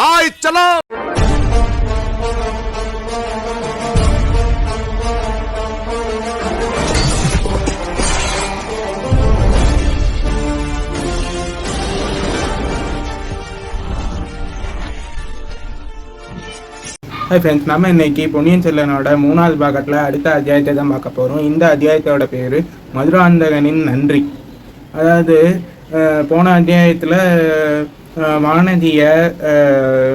Hi சலோ. Hi friends நம்ம இன்னைக்கு பொன்னியின் செல்லனோட மூணாவது பாகத்தில் அடுத்த அத்தியாயத்தை தான் பார்க்க போகிறோம் இந்த அத்தியாயத்தோட பேர் மதுராந்தகனின் நன்றி. அதாவது போன அத்தியாயத்தில் வானதியை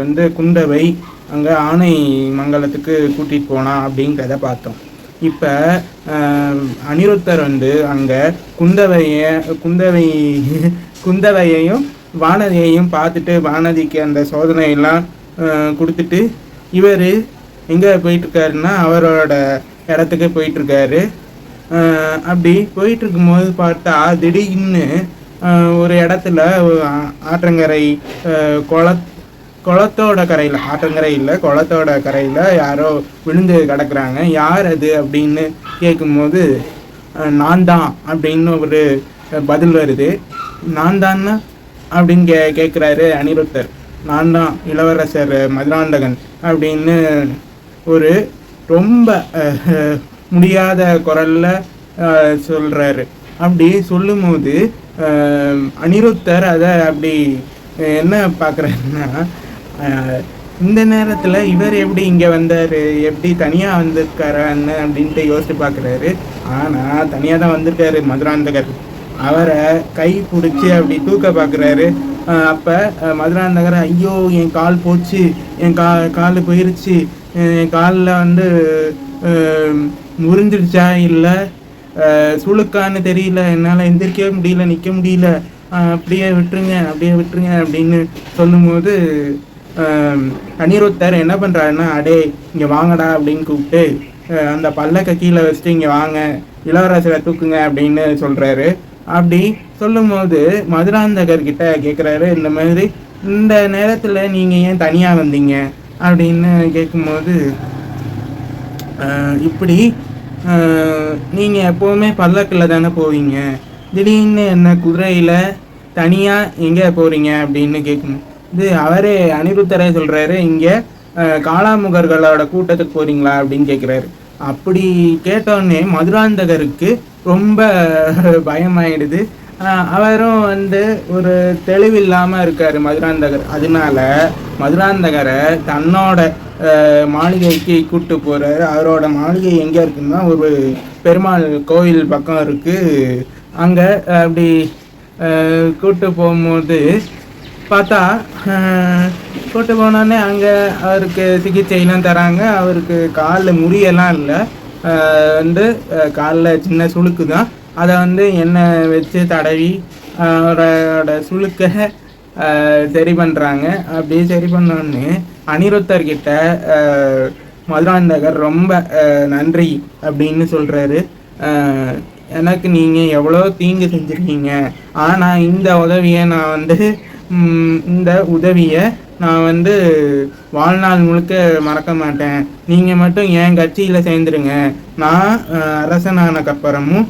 வந்து குந்தவை அங்கே ஆனை மங்கலத்துக்கு கூட்டிகிட்டு போனான் அப்படிங்கிறத பார்த்தோம். இப்போ அனிருத்தர் வந்து அங்கே குந்தவைய குந்தவை குந்தவையையும் வானதியையும் பார்த்துட்டு வானதிக்கு அந்த சோதனையெல்லாம் கொடுத்துட்டு இவர் எங்கே போயிட்டுருக்காருன்னா அவரோட இடத்துக்கு போயிட்டுருக்காரு. அப்படி போயிட்டுருக்கும்போது பார்த்தா திடீர்னு ஒரு இடத்துல ஆற்றங்கரை குள குளத்தோட கரையில் ஆற்றங்கரை இல்லை குளத்தோட கரையில் யாரோ விழுந்து கிடக்குறாங்க. யார் அது அப்படின்னு கேட்கும்போது நான் தான் அப்படின்னு ஒரு பதில் வருது. நான் தான்னா அப்படின்னு கே கேட்குறாரு அனிருத்தர். நான் தான் இளவரசர் மதுராந்தகன் அப்படின்னு ஒரு ரொம்ப முடியாத குரலில் சொல்கிறாரு அப்படி சொல்லும்போது அனிருத்தர் அதை அப்படி என்ன பார்க்குறாருன்னா இந்த நேரத்தில் இவர் எப்படி இங்கே வந்தார் எப்படி தனியாக வந்திருக்காரு என்ன அப்படின்ட்டு யோசித்து பார்க்குறாரு. ஆனால் தனியாக தான் வந்திருக்காரு மதுராந்தகர். அவரை கை பிடிச்சி அப்படி தூக்க பார்க்குறாரு. அப்போ மதுராந்தகர் ஐயோ என் கால் போச்சு என் கா கால் போயிருச்சு என் காலில் வந்து முறிஞ்சிடுச்சா இல்லை? சுளுக்கான்னு தெரியல என்னால் எந்திரிக்கவே முடியல நிற்க முடியல. அப்படியே விட்டுருங்க அப்படியே விட்டுருங்க அப்படின்னு சொல்லும்போது அனிருத்தர் என்ன பண்ணுறாருன்னா அடே இங்கே வாங்கடா அப்படின்னு கூப்பிட்டு அந்த பல்லக்க கீழே வச்சுட்டு இங்கே வாங்க இளவரசரை தூக்குங்க அப்படின்னு சொல்கிறாரு அப்படி சொல்லும்போது மதுராந்தகர் கிட்ட கேட்குறாரு இந்த மாதிரி இந்த நேரத்தில் நீங்கள் ஏன் தனியாக வந்தீங்க? அப்படின்னு கேட்கும்போது இப்படி நீங்கள் எப்போவுமே பல்லக்கில் தானே போவீங்க? திடீர்னு என்ன குதிரையில் தனியாக எங்கே போகிறீங்க அப்படின்னு கேட்கணும் இது அவரே அனிருத்தரே சொல்கிறாரு இங்கே காளாமுகர்களோட கூட்டத்துக்கு போகிறீங்களா அப்படின்னு கேட்குறாரு அப்படி கேட்டோடனே மதுராந்தகருக்கு ரொம்ப பயமாயிடுது. அவரும் வந்து ஒரு தெளிவில்லாமல் இருக்கார் மதுராந்தகர். அதனால மதுராந்தகரை தன்னோட மாளிகைக்கு கூப்பிட்டு போகிறாரு அவரோட மாளிகை எங்கே இருக்குன்னா ஒரு பெருமாள் கோயில் பக்கம் இருக்குது அங்கே அப்படி கூப்பிட்டு போகும்போது பார்த்தா கூப்பிட்டு போனோடனே அங்கே அவருக்கு சிகிச்சைலாம் தராங்க. அவருக்கு காலில் முறியெல்லாம் இல்லை. வந்து காலில் சின்ன சுளுக்கு தான். அதை வந்து எண்ணெய் வச்சு தடவி ஆஹ், அவரோட சரி பண்ணுறாங்க அப்படி சரி பண்ணோன்னு அனிருத்தர்கிட்ட மதுராந்தகர் ரொம்ப நன்றி அப்படின்னு சொல்கிறாரு எனக்கு நீங்கள் எவ்வளோ தீங்கு செஞ்சுருக்கீங்க. ஆனால் இந்த உதவியை நான் வந்து இந்த உதவியை நான் வந்து வாழ்நாள் முழுக்க மறக்க மாட்டேன். நீங்கள் மட்டும் என் கட்சியில் சேர்ந்துருங்க. நான் அரசனானக்கப்புறமும்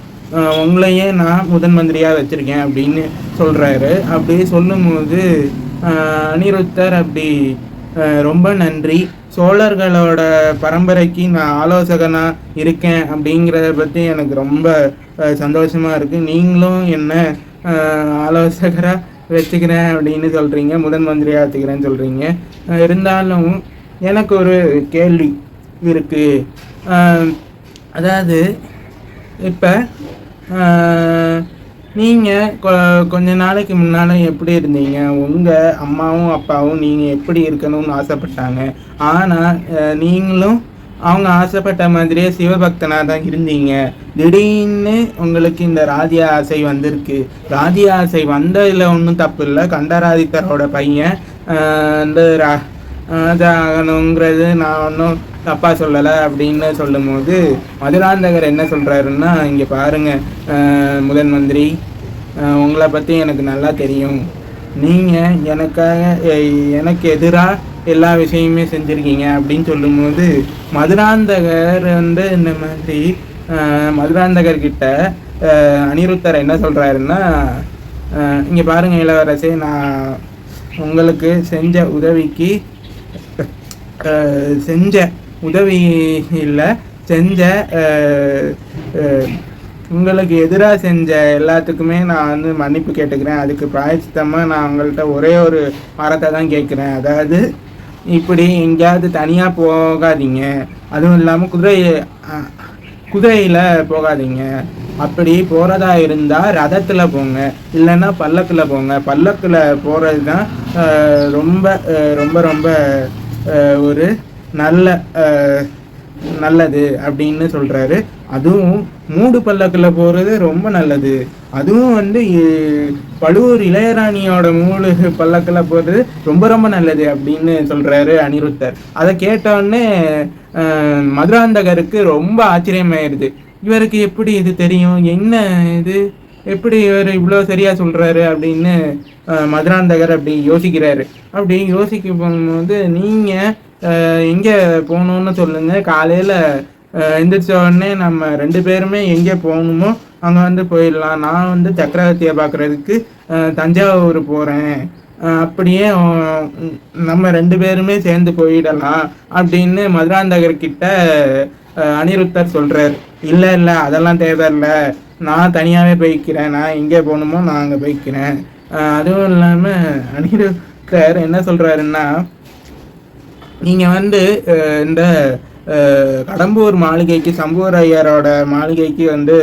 உங்களையே நான் முதன் மந்திரியாக வச்சுருக்கேன் அப்படின்னு சொல்கிறாரு அப்படி சொல்லும்போது அனிருத்தர் அப்படி ரொம்ப நன்றி. சோழர்களோட பரம்பரைக்கு நான் ஆலோசகனாக இருக்கேன் அப்படிங்கிறத பற்றி எனக்கு ரொம்ப சந்தோஷமாக இருக்குது நீங்களும் என்ன ஆலோசகராக வச்சுக்கிறேன் அப்படின்னு சொல்கிறீங்க முதன் மந்திரியாக வச்சுக்கிறேன்னு சொல்கிறீங்க இருந்தாலும் எனக்கு ஒரு கேள்வி இருக்குது அதாவது இப்போ நீங்கள் கொ கொஞ்ச நாளைக்கு முன்னால் எப்படி இருந்தீங்க? உங்கள் அம்மாவும் அப்பாவும் நீங்கள் எப்படி இருக்கணும்னு ஆசைப்பட்டாங்க. ஆனால் நீங்களும் அவங்க ஆசைப்பட்ட மாதிரியே சிவபக்தனாக தான் இருந்தீங்க. திடீர்னு உங்களுக்கு இந்த ராஜ்ய ஆசை வந்திருக்கு. ராஜ்ய ஆசை வந்ததில் ஒன்றும் தப்பு இல்லை. கண்டராதித்தரோட பையன் ஆஹ் வந்து ரா ராஜா ஆகணுங்கிறது நான் ஒன்றும் தப்பாக சொல்லலை அப்படின்னு சொல்லும்போது மதுராந்தகர் என்ன சொல்கிறாருன்னா இங்கே பாருங்கள் முதன் மந்திரி உங்களை பற்றி எனக்கு நல்லா தெரியும். நீங்கள் எனக்காக எனக்கு எதிராக எல்லா விஷயமுமே செஞ்சுருக்கீங்க. அப்படின்னு சொல்லும்போது மதுராந்தகர் வந்து இந்த மாதிரி மதுராந்தகர் கிட்ட அனிருத்தர் என்ன சொல்கிறாருன்னா இங்கே பாருங்கள் இளவரசே நான் உங்களுக்கு செஞ்ச உதவிக்கு செஞ்ச உதவி இல்லை செஞ்ச உங்களுக்கு எதிராக செஞ்ச எல்லாத்துக்குமே நான் வந்து மன்னிப்பு கேட்டுக்கிறேன். அதுக்கு பிராயச்சித்தமாக நான் உங்கள்கிட்ட ஒரே ஒரு வாரத்தை தான் கேட்குறேன். அதாவது இப்படி எங்கேயாவது தனியாக போகாதீங்க. அதுவும் இல்லாமல் குதிரை குதிரையில் போகாதீங்க. அப்படி போகிறதா இருந்தால் ரதத்தில் போங்க. இல்லைன்னா பல்லக்கில் போங்க. பல்லக்கில் போகிறது தான் ரொம்ப ரொம்ப ரொம்ப ஒரு நல்ல நல்லது அப்படின்னு சொல்கிறாரு அதுவும் மூடு பல்லக்கில் போகிறது ரொம்ப நல்லது. அதுவும் வந்து பழுவூர் இளையராணியோட மூடு பல்லக்கில் போகிறது ரொம்ப ரொம்ப நல்லது அப்படின்னு சொல்கிறாரு அனிருத்தர். அதை கேட்டோடனே மதுராந்தகருக்கு ரொம்ப ஆச்சரியமாயிருது. இவருக்கு எப்படி இது தெரியும்? என்ன இது? எப்படி இவர் இவ்வளோ சரியாக சொல்கிறாரு அப்படின்னு மதுராந்தகர் அப்படி யோசிக்கிறாரு. அப்படி யோசிக்க போகும்போது நீங்கள் எங்கே போகணும்னு சொல்லுங்கள் காலையில் எந்திரிச்ச உடனே நம்ம ரெண்டு பேருமே எங்கே போகணுமோ அங்கே வந்து போயிடலாம். நான் வந்து சக்கரவர்த்தியை பார்க்குறதுக்கு தஞ்சாவூர் போகிறேன் அப்படியே நம்ம ரெண்டு பேருமே சேர்ந்து போயிடலாம் அப்படின்னு மதுராந்தகர் கிட்ட அனிருத்தர் சொல்கிறார் இல்லை இல்லை அதெல்லாம் தேவையில்ல. நான் தனியாகவே போய்க்கிறேன். நான் எங்கே போகணுமோ நான் அங்கே போய்க்கிறேன். அதுவும் இல்லாமல் அனிருத்தர் என்ன சொல்கிறாருன்னா நீங்கள் வந்து இந்த கடம்பூர் மாளிகைக்கு சம்பூர் ஐயரோட மாளிகைக்கு வந்து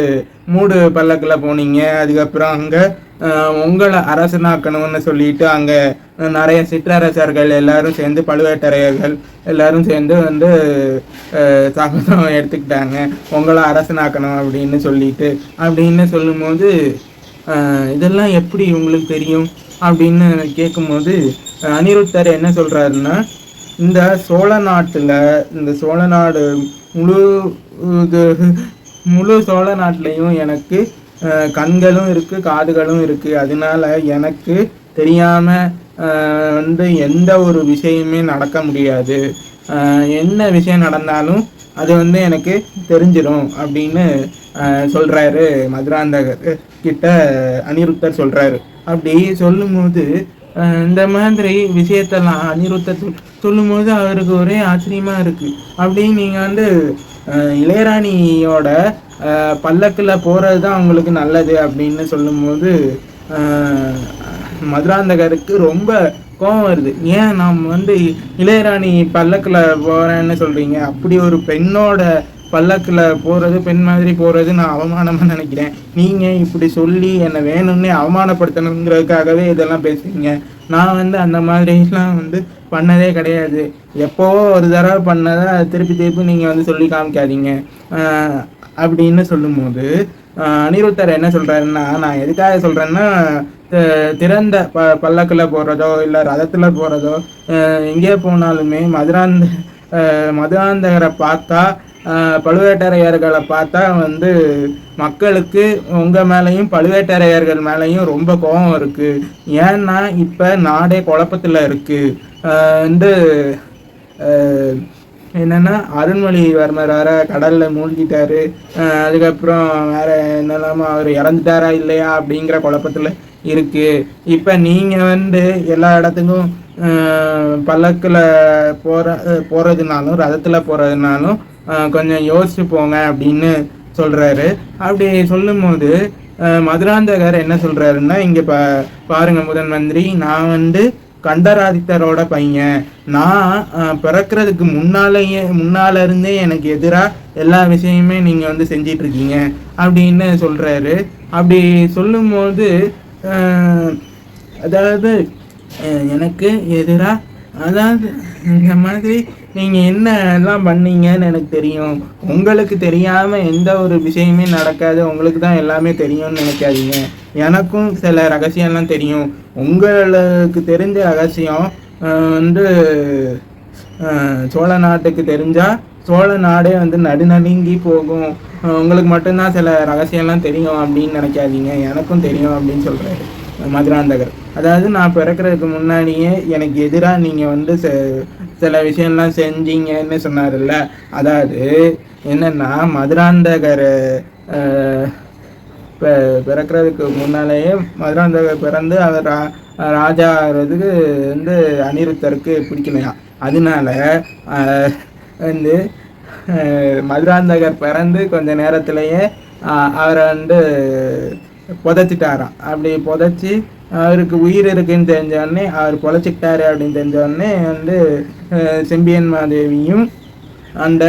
மூடு பல்லக்கில் போனீங்க. அதுக்கப்புறம் அங்கே உங்களை அரசனாக்கணும்னு சொல்லிட்டு அங்கே நிறைய சிற்றரசர்கள் எல்லாரும் சேர்ந்து பழுவேட்டரையர்கள் எல்லாரும் சேர்ந்து வந்து அஹ், சபதம் எடுத்துக்கிட்டாங்க. உங்களை அரசனாக்கணும் அப்படின்னு சொல்லிட்டு. அப்படின்னு சொல்லும்போது இதெல்லாம் எப்படி உங்களுக்கு தெரியும்? அப்படின்னு கேட்கும்போது அனிருத்தர் என்ன சொல்கிறாருன்னா இந்த சோழ நாட்டில் இந்த சோழ நாடு முழு இது முழு சோழ நாட்டிலையும் எனக்கு கண்களும் இருக்குது காதுகளும் இருக்குது அதனால எனக்கு தெரியாமல் வந்து எந்த ஒரு விஷயமே நடக்க முடியாது. என்ன விஷயம் நடந்தாலும் அது வந்து எனக்கு தெரிஞ்சிடும் அப்படின்னு சொல்கிறாரு மதுராந்தகர் கிட்ட அனிருத்தர் சொல்கிறாரு அப்படி சொல்லும்போது இந்த மாதிரி விஷயத்தெல்லாம் அனிருத்த சொல் சொல்லும்போது அவருக்கு ஒரே ஆச்சரியமா இருக்கு. அப்படி நீங்க வந்து இளையராணியோட பல்லக்கில் போகிறது தான் அவங்களுக்கு நல்லது அப்படின்னு சொல்லும்போது மதுராந்தகருக்கு ரொம்ப கோபம் வருது. ஏன் நாம் வந்து இளையராணி பல்லக்கில் போகிறேன்னு சொல்கிறீங்க அப்படி ஒரு பெண்ணோட பல்லக்கில் போகிறது பெண் மாதிரி போகிறது நான் அவமானமாக நினைக்கிறேன். நீங்கள் இப்படி சொல்லி என்னை வேணும்னே அவமானப்படுத்தணுங்கிறதுக்காகவே இதெல்லாம் பேசுவீங்க நான் வந்து அந்த மாதிரிலாம் வந்து பண்ணதே கிடையாது. எப்போவோ ஒரு தடவை பண்ணதை திருப்பி திருப்பி நீங்கள் வந்து சொல்லி காமிக்காதீங்க. அப்படின்னு சொல்லும்போது அனிருத்தர் என்ன சொல்கிறாருன்னா நான் எதுக்காக சொல்கிறேன்னா திறந்த ப பல்லக்கில் போகிறதோ இல்லை ரதத்தில் போகிறதோ எங்கே போனாலுமே மதுராந்த மதுராந்தகரை பார்த்தா பழுவேட்டரையர்களை பார்த்தா வந்து மக்களுக்கு உங்கள் மேலேயும் பழுவேட்டரையர்கள் மேலேயும் ரொம்ப கோபம் இருக்குது ஏன்னா இப்போ நாடே குழப்பத்தில் இருக்குது வந்து என்னென்னா என்னன்னா கடலில் மூழ்கிட்டாரு. அதுக்கப்புறம் வேற என்னெல்லாமோ அவர் இறந்துட்டாரா இல்லையா அப்படிங்கிற குழப்பத்தில் இருக்குது இப்போ நீங்கள் வந்து எல்லா இடத்துக்கும் பல்லக்கில் போகிற போகிறதுனாலும் ரதத்தில் போகிறதுனாலும் கொஞ்சம் யோசிச்சு போங்க அப்படின்னு சொல்கிறாரு அப்படி சொல்லும்போது மதுராந்தகர் என்ன சொல்கிறாருன்னா இங்கே பா பாருங்க முதன் மந்திரி நான் வந்து கண்டராதித்தரோட பையன். நான் பிறக்கிறதுக்கு முன்னாலேயே முன்னால இருந்தே எனக்கு எதிராக எல்லா விஷயமே நீங்கள் வந்து செஞ்சிட்டு இருக்கீங்க அப்படின்னு சொல்கிறாரு அப்படி சொல்லும்போது அதாவது எனக்கு எதிராக அதாவது இந்த மாதிரி நீங்கள் என்ன எல்லாம் பண்ணீங்கன்னு எனக்கு தெரியும். உங்களுக்கு தெரியாமல் எந்த ஒரு விஷயமே நடக்காது. உங்களுக்கு தான் எல்லாமே தெரியும்னு நினைக்காதீங்க. எனக்கும் சில ரகசியம்லாம் தெரியும். உங்களுக்கு தெரிஞ்ச ரகசியம் வந்து சோழ நாட்டுக்கு தெரிஞ்சால் சோழ நாடே வந்து நடுநடுங்கி போகும். உங்களுக்கு மட்டும்தான் சில ரகசியம்லாம் தெரியும் அப்படின்னு நினைக்காதீங்க. எனக்கும் தெரியும் அப்படின்னு சொல்கிறாரு மதுராந்தகர். அதாவது நான் பிறக்கிறதுக்கு முன்னாடியே எனக்கு எதிராக நீங்கள் வந்து சில விஷயம்லாம் செஞ்சீங்கன்னு சொன்னார்ல அதாவது என்னன்னா மதுராந்தகர் பிறக்கிறதுக்கு முன்னாலேயே மதுராந்தகர் பிறந்து அவர் ரா- ஆகிறதுக்கு வந்து அனிருத்தருக்கு பிடிக்கலையா? அதனால வந்து மதுராந்தகர் பிறந்து கொஞ்ச நேரத்திலேயே அவரை வந்து புதைச்சிட்டாராம். அப்படி புதைச்சி அவருக்கு உயிர் இருக்குன்னு தெரிஞ்சோடனே அவர் பொழைச்சிக்கிட்டாரு அப்படின்னு தெரிஞ்சோடனே வந்து செம்பியன் மாதேவியும் அந்த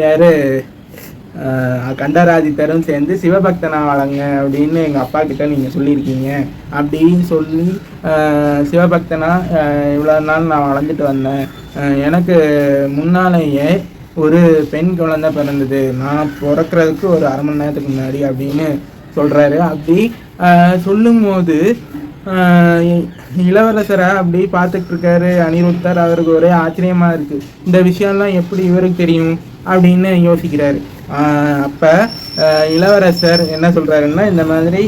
யார் யாரு கண்டராதித்தரும் சேர்ந்து சிவபக்தனா வளங்க அப்படின்னு எங்கள் அப்பா கிட்ட நீங்கள் சொல்லியிருக்கீங்க அப்படின்னு சொல்லி சிவபக்தனா இவ்வளோ நாள் நான் வளர்ந்துட்டு வந்தேன். எனக்கு முன்னாலேயே ஒரு பெண் குழந்தை பிறந்தது. நான் பிறக்கிறதுக்கு ஒரு அரை மணி நேரத்துக்கு முன்னாடி அப்படின்னு சொல்கிறாரு அப்படி சொல்லும்போது இளவரசரை அப்படி பார்த்துட்டு இருக்காரு அனிருத்தர் அவருக்கு ஒரே ஆச்சரியமாக இருக்குது இந்த விஷயம்லாம் எப்படி இவருக்கு தெரியும் அப்படின்னு யோசிக்கிறாரு. அப்போ இளவரசர் என்ன சொல்கிறாருன்னா இந்த மாதிரி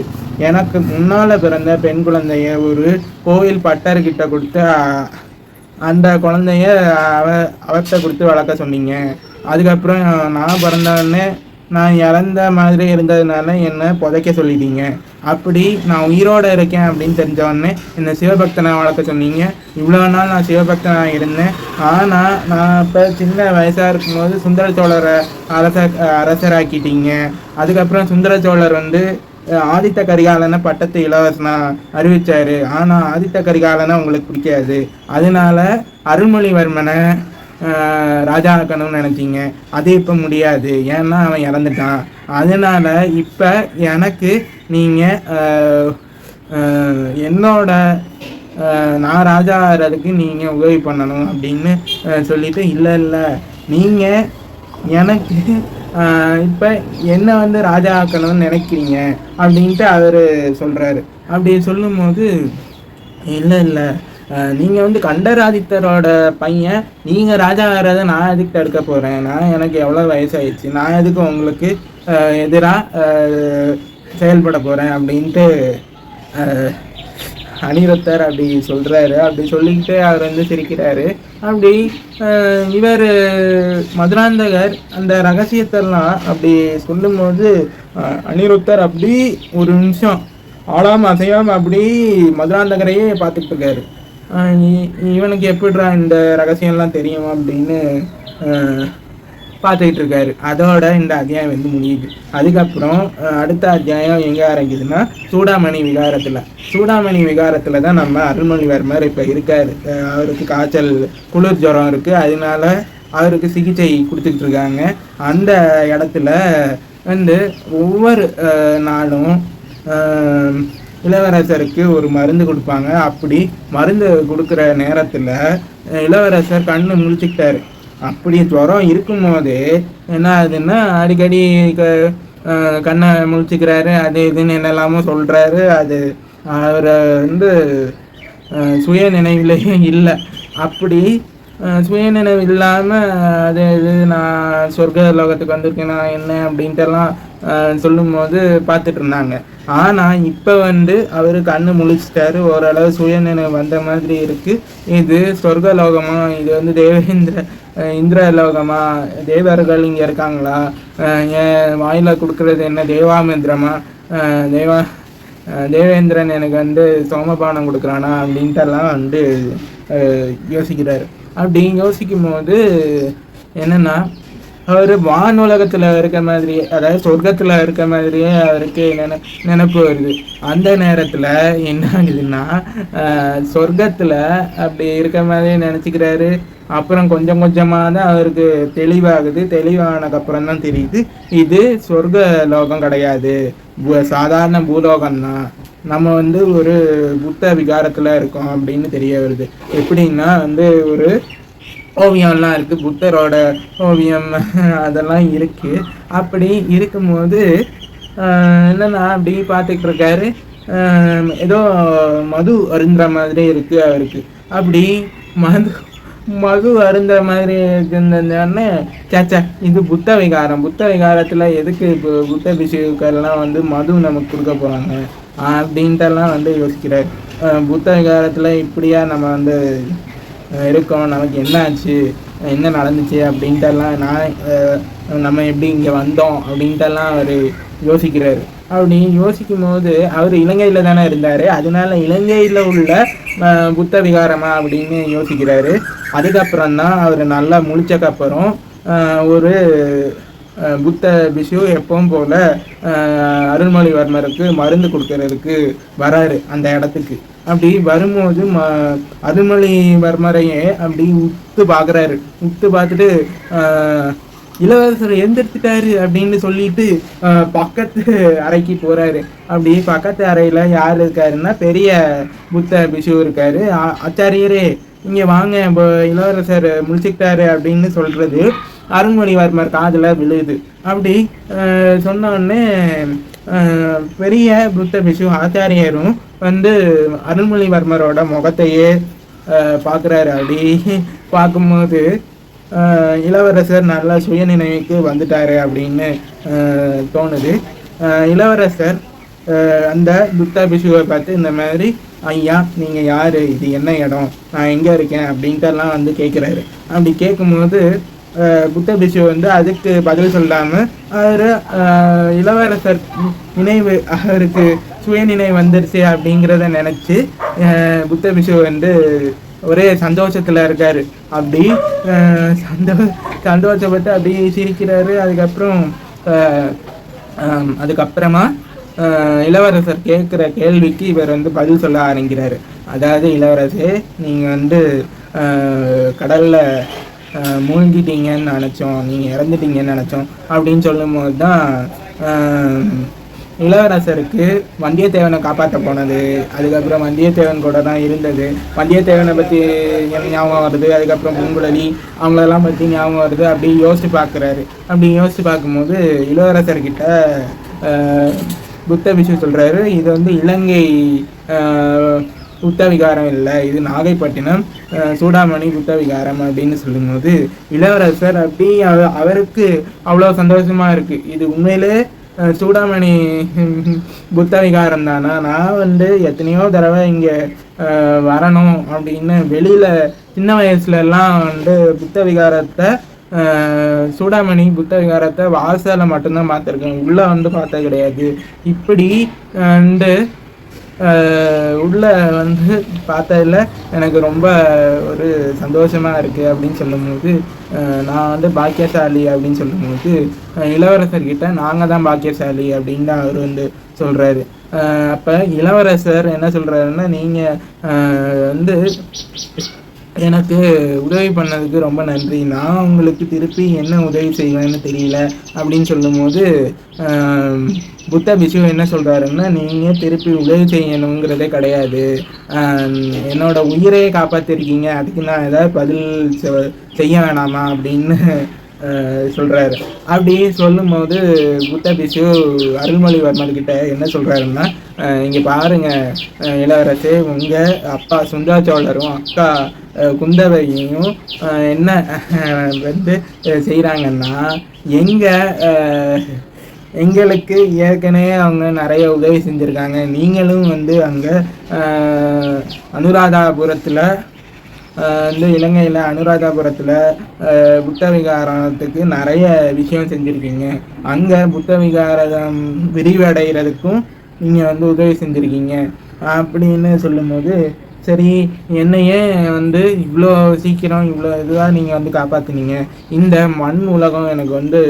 எனக்கு முன்னால் பிறந்த பெண் குழந்தைய ஒரு கோவில் பட்டர்கிட்ட கொடுத்து அந்த குழந்தைய அவ அவர்கிட்ட கொடுத்து வளர்க்க சொன்னீங்க. அதுக்கப்புறம் நான் பிறந்தவொடனே நான் இறந்த மாதிரி இருந்ததுனால என்னை புதைக்க சொல்லிட்டீங்க. அப்படி நான் உயிரோட இருக்கேன் அப்படின்னு தெரிஞ்சவொடனே என்னை சிவபக்தனை வளர்க்க சொன்னீங்க. இவ்வளோ நாள் நான் சிவபக்தனாக இருந்தேன். ஆனால் நான் இப்போ சின்ன வயசாக இருக்கும்போது சுந்தர சோழரை அரச அரசராக்கிட்டீங்க. அதுக்கப்புறம் சுந்தர சோழர் வந்து ஆதித்த கரிகாலனை பட்டத்து இளவரசனா அறிவிச்சாரு. ஆனால் ஆதித்த கரிகாலனை உங்களுக்கு பிடிக்காது. அதனால அருள்மொழிவர்மனை ராஜா ஆக்கணும்னு நினச்சிங்க. அது இப்போ முடியாது. ஏன்னா அவன் இறந்துட்டான். அதனால இப்போ எனக்கு நீங்கள் என்னோட நான் ராஜா ஆகிறதுக்கு நீங்கள் உதவி பண்ணணும் அப்படின்னு சொல்லிட்டு இல்லை இல்லை. நீங்கள் எனக்கு இப்போ என்ன வந்து ராஜா ஆக்கணும்னு நினைக்கிறீங்க அப்படின்ட்டு அவர் சொல்கிறாரு அப்படி சொல்லும்போது இல்லை இல்லை. நீங்கள் வந்து கண்டராதித்தரோட பையன் நீங்கள் ராஜா ஆகிறத நான் எதுக்கு தடுக்க போகிறேன் நான் எனக்கு எவ்வளோ வயசாயிடுச்சு? நான் எதுக்கு உங்களுக்கு எதிராக செயல்பட போகிறேன் அப்படின்ட்டு அனிருத்தர் அப்படி சொல்கிறாரு அப்படி சொல்லிக்கிட்டு அவர் வந்து சிரிக்கிறாரு. அப்படி இவர் மதுராந்தகர் அந்த ரகசியத்தெல்லாம் அப்படி சொல்லும்போது அனிருத்தர் அப்படி ஒரு நிமிஷம் ஆளாம அசையாம அப்படி மதுராந்தகரையே பார்த்துட்டு இருக்காரு. இவனுக்கு எப்படிடா இந்த ரகசியம்லாம் தெரியும் அப்படின்னு பார்த்துக்கிட்டு இருக்காரு அதோட இந்த அத்தியாயம் வந்து முடியுது. அதுக்கப்புறம் அடுத்த அத்தியாயம் எங்கே ஆரம்பிக்குதுன்னா சூடாமணி விகாரத்தில். சூடாமணி விகாரத்தில் தான் நம்ம அருள்மொழிவர்மர் இப்போ இருக்காரு. அவருக்கு காய்ச்சல் குளிர் ஜுரம் இருக்குது அதனால அவருக்கு சிகிச்சை கொடுத்துக்கிட்டு இருக்காங்க அந்த இடத்துல வந்து ஒவ்வொரு நாளும் இளவரசருக்கு ஒரு மருந்து கொடுப்பாங்க. அப்படி மருந்து கொடுக்குற நேரத்தில் இளவரசர் கண்ணு முழிச்சுக்கிட்டாரு. அப்படி ஜுரம் இருக்கும்போது என்ன ஆகுதுன்னா அடிக்கடி க கண்ணை முழிச்சுக்கிறாரு. அது இதுன்னு என்னெல்லாமோ சொல்கிறாரு அது அவரை வந்து சுய நினைவிலேயும் இல்லை. அப்படி சுயநினைவு சுய நினைவு இல்லாமல் அது இது நான் சொர்க்க லோகத்துக்கு வந்திருக்கேன் நான் என்ன அப்படின்ட்டுலாம் சொல்லும்போது பார்த்துட்டு இருந்தாங்க ஆனால் இப்போ வந்து அவர் கண்ணு முழிச்சிட்டாரு. ஓரளவு சுய நினைவு வந்த மாதிரி இருக்குது இது சொர்க்க லோகமா இது வந்து தேவேந்திர இந்திர லோகமா தேவர்கள் இங்கே இருக்காங்களா? என் வாயில கொடுக்குறது என்ன? தேவாமிந்திரமா? தேவா தேவேந்திரன் எனக்கு வந்து சோமபானம் கொடுக்குறானா அப்படின்ட்டுலாம் வந்து யோசிக்கிறாரு. அப்படி யோசிக்கும் போது என்னென்னா அவர் வான் உலகத்தில் இருக்க மாதிரி அதாவது சொர்க்கத்தில் இருக்க மாதிரியே அவருக்கு நினை நினப்பு வருது. அந்த நேரத்தில் என்ன ஆகுதுன்னா சொர்க்கத்தில் அப்படி இருக்க மாதிரி நினச்சிக்கிறாரு. அப்புறம் கொஞ்சம் கொஞ்சமாக தான் அவருக்கு தெளிவாகுது. தெளிவானதுக்கப்புறம் தான் தெரியுது இது சொர்க்க லோகம் கிடையாது. பூ- சாதாரண பூலோகம் தான் நம்ம வந்து ஒரு புத்த விகாரத்தில் இருக்கோம் அப்படின்னு தெரிய வருது. எப்படின்னா வந்து ஒரு ஓவியம்லாம் இருக்குது புத்தரோட ஓவியம் அதெல்லாம் இருக்குது அப்படி இருக்கும்போது என்னென்னா என்னன்னா அப்படி பார்த்துட்டு இருக்காரு. ஏதோ மது அருந்துற மாதிரி இருக்குது அவருக்கு. அப்படி மது மது அருந்த மாதிரி இருந்தோடனே சேச்சா இது புத்த விகாரம். புத்த விகாரத்தில் எதுக்கு இப்போ புத்த பிஷுக்கெல்லாம் வந்து மது நமக்கு கொடுக்க போகிறாங்க அப்படின்ட்டுலாம் வந்து யோசிக்கிறார். புத்த விகாரத்தில் இப்படியா நம்ம வந்து இருக்கோம் நமக்கு என்ன ஆச்சு என்ன நடந்துச்சு? அப்படின்ட்டெல்லாம் நான் நம்ம எப்படி இங்கே வந்தோம்? அப்படின்ட்டெல்லாம் அவர் யோசிக்கிறாரு. அப்படி யோசிக்கும் போது அவர் இலங்கையில் தானே இருந்தார். அதனால இலங்கையில் உள்ள புத்த விகாரமா அப்படின்னு யோசிக்கிறாரு. அதுக்கப்புறம் தான் அவர் நல்லா முழிச்சக்கப்புறம் ஒரு புத்த பிஷு எப்பவும் போல அருள்மொழிவர்மருக்கு மருந்து கொடுக்கறதுக்கு வராரு அந்த இடத்துக்கு. அப்படி வரும்போது ம அருள்மொழிவர்மரையே அப்படி உத்து பார்க்குறாரு. உத்து பார்த்துட்டு இளவரசர் எந்திரிச்சிட்டாரு அப்படின்னு சொல்லிட்டு பக்கத்து அறைக்கு போறாரு. அப்படி பக்கத்து அறையில யார் இருக்காருன்னா பெரிய புத்த பிஷு இருக்காரு. ஆச்சாரியரே இங்க வாங்க. இப்போ இளவரசர் முடிச்சுக்கிட்டாரு அப்படின்னு சொல்றது அருண்மொழிவர்மர் காதில் விழுது. அப்படி சொன்ன உடனே பெரிய புத்த பிஷு ஆச்சாரியரும் வந்து அருள்மொழிவர்மரோட முகத்தையே பார்க்குறாரு. அப்படி பார்க்கும்போது இளவரசர் நல்லா சுயநினைவுக்கு வந்துட்டாரு அப்படின்னு தோணுது. இளவரசர் அந்த புத்த பிஷுவை பார்த்து இந்த மாதிரி ஐயா நீங்கள் யார்? இது என்ன இடம்? நான் எங்கே இருக்கேன்? அப்படின்ட்டுலாம் வந்து கேட்குறாரு அப்படி கேட்கும்போது புத்த பிஷு வந்து அதுக்கு பதில் சொல்லாமல் அவர் இளவரசர் நினைவு அவருக்கு சுயநினைவு வந்துருச்சு அப்படிங்கிறத நினச்சி புத்த பிஷு வந்து ஒரே சந்தோஷத்தில் இருக்காரு. அப்படி சந்தோ சந்தோஷப்பட்டு அப்படியே சிரிக்கிறாரு. அதுக்கப்புறம் அதுக்கப்புறமா இளவரசர் கேட்குற கேள்விக்கு இவர் வந்து பதில் சொல்ல ஆரம்பிக்கிறாரு. அதாவது இளவரசே நீங்கள் வந்து கடலில் மூழ்கிட்டீங்கன்னு நினச்சோம் நீங்கள் இறந்துட்டீங்கன்னு நினச்சோம் அப்படின்னு சொல்லும்போது தான் இளவரசருக்கு வந்தியத்தேவனை காப்பாற்ற போனது. அதுக்கப்புறம் வந்தியத்தேவன் கூட தான் இருந்தது. வந்தியத்தேவனை பற்றி ஞாபகம் வருது. அதுக்கப்புறம் பூங்குழலி அவங்களெல்லாம் பற்றி ஞாபகம் வருது அப்படி யோசித்து பார்க்குறாரு. அப்படி யோசித்து பார்க்கும்போது இளவரசர்கிட்ட புத்த விஷயம் சொல்கிறாரு இது வந்து இலங்கை ஆஹ், புத்த விகாரம் இல்லை. இது நாகைப்பட்டினம் சூடாமணி புத்த விகாரம் அப்படின்னு சொல்லும்போது இளவரசர் அப்படி அவருக்கு அவ்வளோ சந்தோஷமாக இருக்குது இது உண்மையிலே சூடாமணி புத்த விகாரம் தானா நான் வந்து எத்தனையோ தடவை இங்கே வரணும் அப்படின்னு வெளியில் சின்ன வயசுலலாம் வந்து புத்த விகாரத்தை சூடாமணி புத்த விகாரத்தை வாசலை மட்டும்தான் பார்த்துருக்கேன். உள்ளே வந்து பார்த்தது கிடையாது. இப்படி வந்து உள்ள வந்து பார்த்ததுல எனக்கு ரொம்ப ஒரு சந்தோஷமாக இருக்குது அப்படின்னு சொல்லும்போது நான் வந்து பாக்கியசாலி அப்படின்னு சொல்லும்போது இளவரசர்கிட்ட நாங்கள் தான் பாக்கியசாலி அப்படின்னு தான் அவர் வந்து சொல்கிறாரு அப்போ இளவரசர் என்ன சொல்கிறாருன்னா நீங்கள் வந்து எனக்கு உதவி பண்ணதுக்கு ரொம்ப நன்றி. நான் உங்களுக்கு திருப்பி என்ன உதவி செய்வேன்னு தெரியல அப்படின்னு சொல்லும்போது புத்த பிசு என்ன சொல்கிறாருன்னா நீங்கள் திருப்பி உதவி செய்யணுங்கிறதே கிடையாது. என்னோடய என்னோட உயிரையே காப்பாற்றிருக்கீங்க அதுக்கு நான் ஏதாவது பதில் செ- செய்ய வேணாமா? அப்படின்னு சொல்கிறாரு அப்படி சொல்லும்போது புத்த பிஷு அருள்மொழிவர்மன் கிட்ட என்ன சொல்கிறாருன்னா இங்கே பாருங்கள் இளவரசே உங்கள் அப்பா சுந்தர சோழரும் அக்கா குந்தவையும் என்ன வந்து செய்கிறாங்கன்னா எங்கே எங்களுக்கு ஏற்கனவே அவங்க நிறைய உதவி செஞ்சுருக்காங்க. நீங்களும் வந்து அங்கே அனுராதாபுரத்தில் வந்து இலங்கையில் அனுராதாபுரத்தில் புத்த விகாரத்துக்கு நிறைய விஷயம் செஞ்சுருக்கீங்க. அங்கே புத்த விகாரம் விரிவடைகிறதுக்கும் நீங்கள் வந்து உதவி செஞ்சுருக்கீங்க. அப்படின்னு சொல்லும்போது சரி என்னையே வந்து இவ்வளோ சீக்கிரம் இவ்வளோ இதுவாக நீங்கள் வந்து காப்பாற்றினீங்க இந்த மண் உலகம் எனக்கு வந்து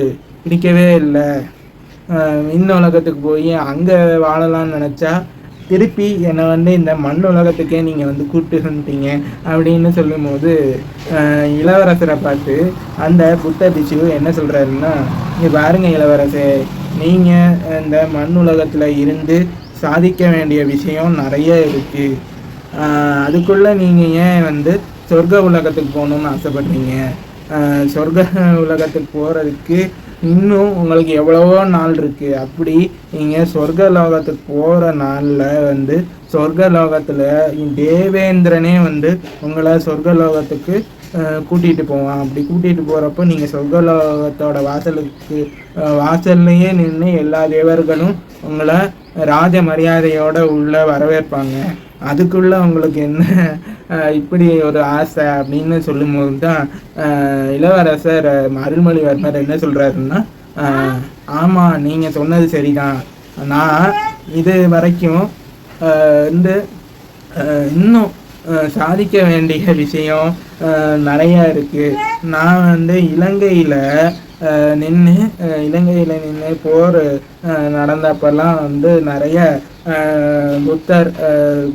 பிடிக்கவே இல்லை. இந்த உலகத்துக்கு போய் அங்கே வாழலாம்னு நினச்சா திருப்பி என்னை வந்து இந்த மண் உலகத்துக்கே நீங்கள் வந்து கூப்பிட்டு வந்துட்டீங்க அப்படின்னு சொல்லும்போது இளவரசரை பார்த்து அந்த புத்த பிச்சு என்ன சொல்கிறாருன்னா இங்கே பாருங்க இளவரசே நீங்கள் இந்த மண் உலகத்தில் இருந்து சாதிக்க வேண்டிய விஷயம் நிறைய இருக்குது அதுக்குள்ளே நீங்கள் ஏன் வந்து சொர்க்க உலகத்துக்கு போகணுன்னு ஆசைப்பட்றீங்க? சொர்க்க உலகத்துக்கு போகிறதுக்கு இன்னும் உங்களுக்கு எவ்வளவோ நாள் இருக்குது அப்படி நீங்கள் சொர்க்க லோகத்துக்கு போகிற நாளில் வந்து சொர்க்க லோகத்தில் தேவேந்திரனே வந்து உங்களை சொர்க்க லோகத்துக்கு கூட்டிகிட்டு போவான். அப்படி கூட்டிகிட்டு போகிறப்போ நீங்கள் சொர்க்க லோகத்தோட வாசலுக்கு வாசல்லையே நின்று எல்லா தேவர்களும் உங்களை ராஜ மரியாதையோடு உள்ளே வரவேற்பாங்க. அதுக்குள்ள அவங்களுக்கு என்ன இப்படி ஒரு ஆசை அப்படின்னு சொல்லும்போது தான் இளவரசர் அருள்மொழிவர்மர் என்ன சொல்றாருன்னா ஆமாம் ஆமா நீங்க சொன்னது சரிதான். நான் இது வரைக்கும் வந்து இன்னும் சாதிக்க வேண்டிய விஷயம் நிறையா நிறைய இருக்கு. நான் வந்து இலங்கையில் நின்று இலங்கையில் நின்று போர் நடந்தப்பெல்லாம் வந்து நிறைய புத்தர்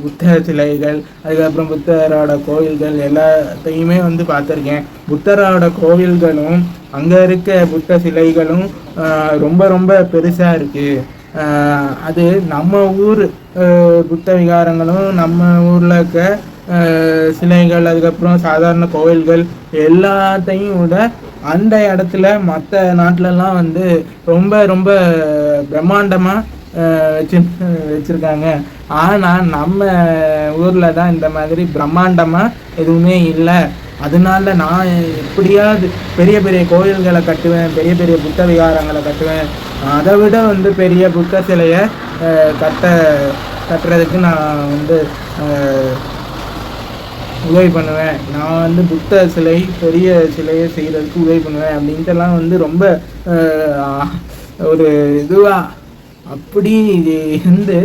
புத்த சிலைகள் அதுக்கப்புறம் புத்தரோட கோவில்கள் எல்லாத்தையுமே வந்து பார்த்துருக்கேன். புத்தரோட கோவில்களும் அங்கே இருக்க புத்த சிலைகளும் ரொம்ப ரொம்ப பெருசாக இருக்குது அது நம்ம ஊர் புத்த விகாரங்களும் நம்ம ஊரில் இருக்க சிலைகள் அதுக்கப்புறம் சாதாரண கோவில்கள் எல்லாத்தையும் விட அந்த இடத்துல மற்ற நாட்டிலலாம் வந்து ரொம்ப ரொம்ப பிரம்மாண்டமாக வச்சு வச்சுருக்காங்க. ஆனால் நம்ம ஊரில் தான் இந்த மாதிரி பிரம்மாண்டமாக எதுவுமே இல்லை. அதனால நான் எப்படியாவது பெரிய பெரிய கோயில்களை கட்டுவேன் பெரிய பெரிய புத்த விகாரங்களை கட்டுவேன். அதை விட வந்து பெரிய புத்த சிலையை கட்ட கட்டுறதுக்கு நான் வந்து உதவி பண்ணுவேன். நான் வந்து புத்த சிலை பெரிய சிலையை செய்கிறதுக்கு உதவி பண்ணுவேன் அப்படின்ட்டுலாம் வந்து ரொம்ப ஒரு இதுவாக அப்படி வந்து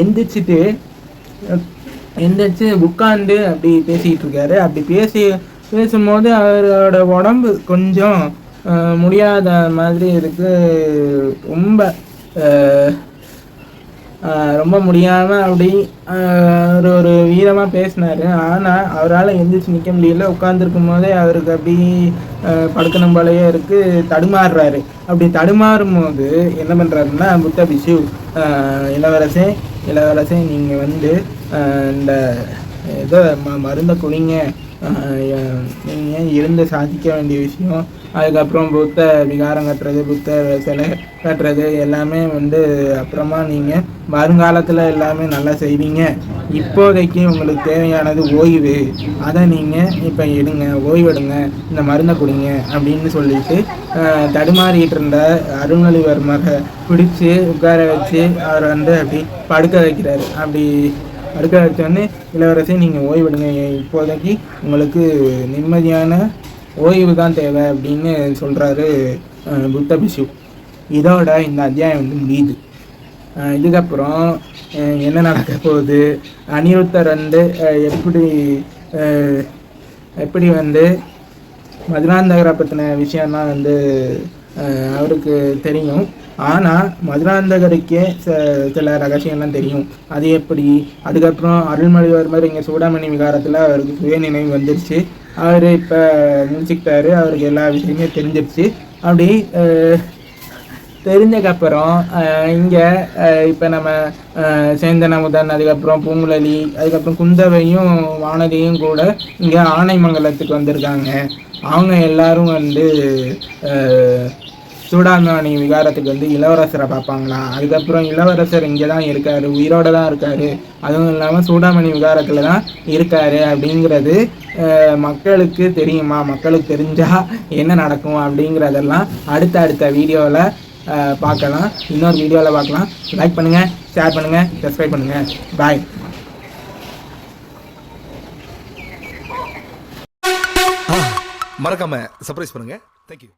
எந்திரிச்சிட்டு எந்திரிச்சு உட்காந்து அப்படி பேசிக்கிட்டு இருக்காரு. அப்படி பேசி பேசும்போது அவரோட உடம்பு கொஞ்சம் முடியாத மாதிரி இருக்குது ரொம்ப முடியாமல் அப்படி ஒரு ஒரு வீரமாக பேசினாரு. ஆனால் அவரால் எந்திரிச்சு நிற்க முடியல. உட்காந்துருக்கும் போதே அவருக்கு அப்படி படுக்கணும் போலயே இருக்குது தடுமாறுறாரு. அப்படி தடுமாறும் போது என்ன பண்ணுறாருன்னா புத்த பிஷு இளவரசே இளவரசே நீங்கள் வந்து இந்த ஏதோ ம மருந்தை குடிங்க. நீங்கள் இருந்து சாதிக்க வேண்டிய விஷயம்? அதுக்கப்புறம் புத்த விகாரம் கட்டுறது புத்த சிலை கட்டுறது எல்லாமே வந்து அப்புறமா நீங்கள் வருங்காலத்தில் எல்லாமே நல்லா செய்வீங்க. இப்போதைக்கு உங்களுக்கு தேவையானது ஓய்வு. அதை நீங்கள் இப்போ எடுங்க ஓய்வெடுங்க இந்த மருந்தை கொடுங்க அப்படின்னு சொல்லிட்டு தடுமாறிட்டு இருந்த அருள்மொழிவர்மரை பிடிச்சி உட்கார வச்சு அவரை வந்து அப்படி படுக்க வைக்கிறாரு. அப்படி அடுக்க வச்சோடனே இளவரசி நீங்கள் ஓய்வெடுங்க. இப்போதைக்கு உங்களுக்கு நிம்மதியான ஓய்வு தான் தேவை அப்படின்னு சொல்கிறாரு புத்த பிஷு இதோட இந்த அத்தியாயம் வந்து முடியுது. இதுக்கப்புறம் என்ன நடக்க போகுது? அனிருத்தர் வந்து எப்படி எப்படி வந்து மதுராந்தகரை பற்றின விஷயம்லாம் வந்து அவருக்கு தெரியும். ஆனால் மதுராந்தகருக்கே ச சில ரகசியம்லாம் தெரியும். அது எப்படி? அதுக்கப்புறம் அருள்மொழிவர்மர் இங்கே சூடாமணி விகாரத்தில் அவருக்கு சுய நினைவு வந்துருச்சு. அவர் இப்போ முடிச்சுக்கிட்டாரு அவருக்கு எல்லா விஷயமே தெரிஞ்சிருச்சு. அப்படி தெரிஞ்சக்கப்புறம் இங்கே இப்போ நம்ம சேந்தனமுதன் அதுக்கப்புறம் பூங்குழலி அதுக்கப்புறம் குந்தவையும் வானதியும் கூட இங்கே ஆனைமங்கலத்துக்கு வந்திருக்காங்க. அவங்க எல்லாரும் வந்து சூடாமணி விகாரத்துக்கு வந்து இளவரசரை பார்ப்பாங்களாம் அதுக்கப்புறம் இளவரசர் இங்கே தான் இருக்கார் உயிரோட தான் இருக்கார். அதுவும் இல்லாமல் சூடாமணி விகாரத்தில் தான் இருக்கார் அப்படிங்கிறது மக்களுக்கு தெரியுமா? மக்களுக்கு தெரிஞ்சால் என்ன நடக்கும் அப்படிங்கிறதெல்லாம் அடுத்த அடுத்த வீடியோவில் பார்க்கலாம். இன்னொரு வீடியோவில் பார்க்கலாம். லைக் பண்ணுங்கள் ஷேர் பண்ணுங்கள் சப்ஸ்கிரைப் பண்ணுங்கள் பாய் மறக்காம சர்ப்ரைஸ் பண்ணுங்க. தேங்க்யூ